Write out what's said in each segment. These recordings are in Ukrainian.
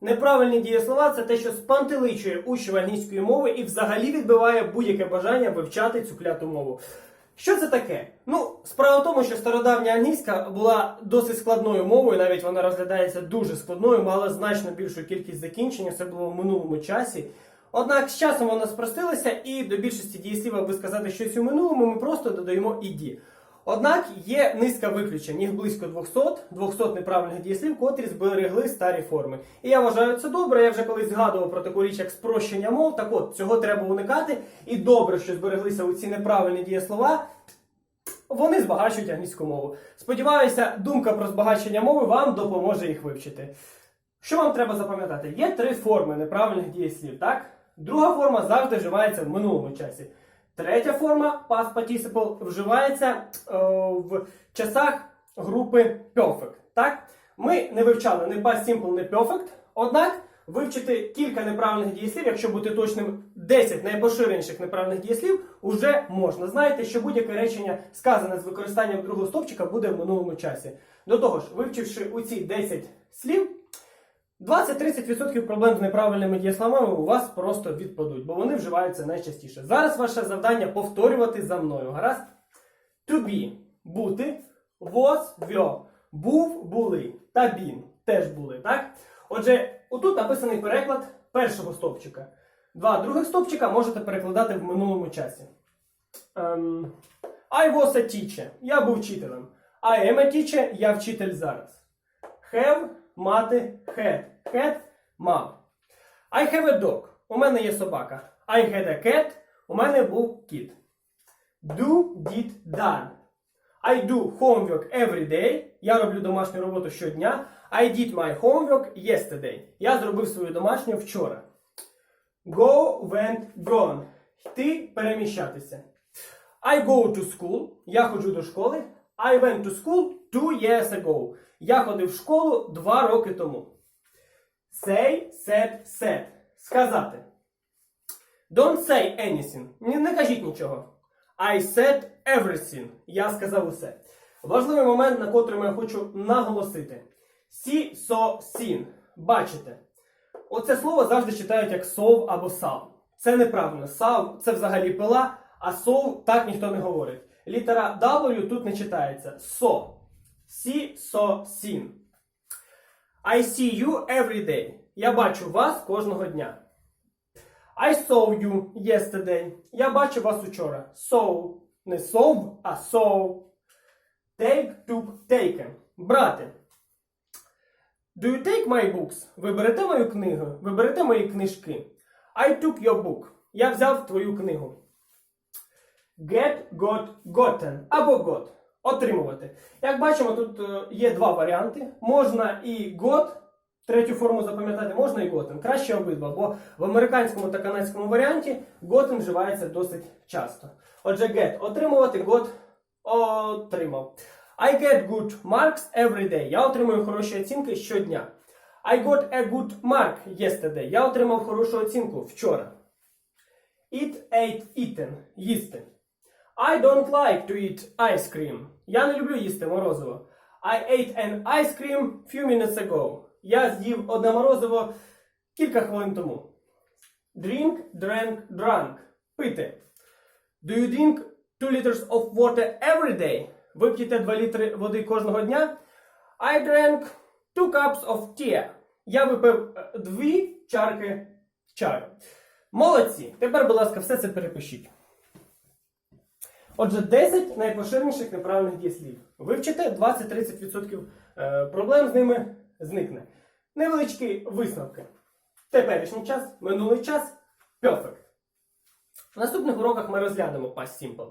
Неправильні дієслова це те, що спантеличує учнів англійської мови і взагалі відбиває будь-яке бажання вивчати цю кляту мову. Що це таке? Ну, справа в тому, що стародавня англійська була досить складною мовою, навіть вона розглядається дуже складною, мала значно більшу кількість закінчень, це було в минулому часі. Однак з часом вона спростилася, і до більшості дієслів, аби сказати щось у минулому, ми просто додаємо іді. Однак є низка виключень, їх близько 200, 200 неправильних дієслів, котрі зберегли старі форми. І я вважаю це добре. Я вже колись згадував про таку річ, як спрощення мов. Так от, цього треба уникати. І добре, що збереглися у ці неправильні дієслова. Вони збагачують англійську мову. Сподіваюся, думка про збагачення мови вам допоможе їх вивчити. Що вам треба запам'ятати? Є три форми неправильних дієслів, так? Друга форма завжди вживається в минулому часі. Третя форма past participle вживається е, в часах групи perfect. Так? Ми не вивчали не past simple, не perfect. Однак вивчити кілька неправильних дієслів, якщо бути точним, 10 найпоширеніших неправильних дієслів, уже можна. Знаєте, що будь-яке речення, сказане з використанням другого стопчика, буде в минулому часі. До того ж, вивчивши у ці 10 слів, 20-30% проблем з неправильними дієсловами у вас просто відпадуть, бо вони вживаються найчастіше. Зараз ваше завдання повторювати за мною. Гаразд? To be – бути, was – were, був, були та been – теж були, так? Отже, отут написаний переклад першого стовпчика. Два других стовпчика можете перекладати в минулому часі. Ем, I was a teacher. Я був вчителем. I am a teacher. Я вчитель зараз. Have – мати, had. Had – мав. I have a dog. У мене є собака. I had a cat. У мене був кіт. Do, did, done. I do homework every day. Я роблю домашню роботу щодня. I did my homework yesterday. Я зробив свою домашню вчора. Go, went, gone. Йти, переміщатися. I go to school. Я ходжу до школи. I went to school two years ago. Я ходив в школу два роки тому. Say, said, said. Сказати. Don't say anything. Ні, не кажіть нічого. I said everything. Я сказав усе. Важливий момент, на котрому я хочу наголосити. See, saw, seen. Бачите. Оце слово завжди читають як сов або сав. Це неправильно. Сав це взагалі пила, а сов так ніхто не говорить. Літера W тут не читається. So. See, saw, seen. I see you every day. Я бачу вас кожного дня. I saw you yesterday. Я бачив вас учора. Saw. Не saw, а saw. Take, took, taken. Брати. Do you take my books? Ви берете мою книгу? Ви берете мої книжки? I took your book. Я взяв твою книгу. Get, got, gotten або got. Отримувати. Як бачимо, тут е, є два варіанти. Можна і got, третю форму запам'ятати, можна і gotten. Краще обидва, бо в американському та канадському варіанті gotten вживається досить часто. Отже, get отримувати, got отримав. I get good marks every day. Я отримую хороші оцінки щодня. I got a good mark yesterday. Я отримав хорошу оцінку вчора. Eat, ate, eaten. Їсти. I don't like to eat ice cream. Я не люблю їсти морозиво. I ate an ice cream few minutes ago. Я з'їв одне морозиво кілька хвилин тому. Drink, drank, drank. Пити. Do you drink 2 liters of water every day? Ви п'єте 2 літри води кожного дня? I drank 2 cups of tea. Я випив е, дві чарки чаю. Молодці! Тепер, будь ласка, все це перепишіть. Отже, 10 найпоширеніших неправильних дієслів. Вивчите 20-30% е, проблем з ними зникне. Невеличкі висновки. Теперішній час, минулий час, perfect. В наступних уроках ми розглянемо past simple.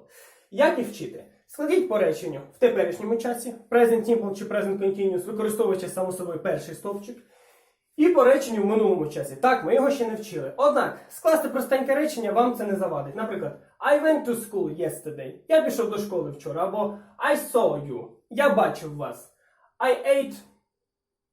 Як їх вчити? Складіть по реченню в теперішньому часі, present simple чи present continuous, використовуючи само собою перший стовпчик. І по реченню в минулому часі. Так, ми його ще не вчили. Однак, скласти простеньке речення вам це не завадить. Наприклад, I went to school yesterday. Я пішов до школи вчора. Або I saw you. Я бачив вас. I ate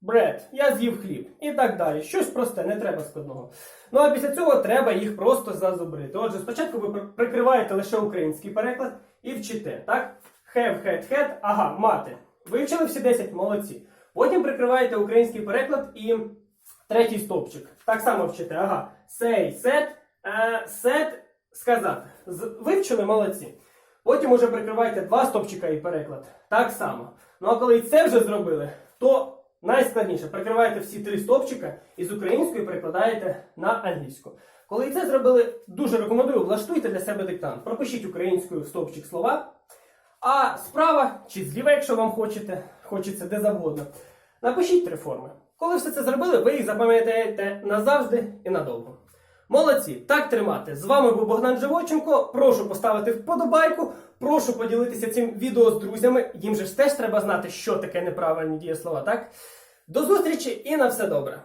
bread. Я з'їв хліб. І так далі. Щось просте, не треба складного. Ну а після цього треба їх просто зазубрити. Отже, спочатку ви прикриваєте лише український переклад і вчите, так? Have, had, had, ага, мати. Вивчили всі 10, молодці. Потім прикриваєте український переклад і третій стовпчик. Так само вчите. Ага. Say, set, е, set, сказати. Вивчили молодці. Потім уже прикривайте два стовпчика і переклад. Так само. Ну а коли і це вже зробили, то найскладніше прикриваєте всі три стовпчика і з української перекладаєте на англійську. Коли і це зробили, дуже рекомендую, влаштуйте для себе диктант. Пропишіть українською в стовпчик слова. А справа чи зліва, якщо вам хочете, хочеться де завгодно. Напишіть три форми. Коли все це зробили, ви їх запам'ятаєте назавжди і надовго. Молодці, так тримати. З вами був Богдан Живоченко. Прошу поставити вподобайку. Прошу поділитися цим відео з друзями. Їм же ж теж треба знати, що таке неправильні дієслова, так? До зустрічі і на все добре!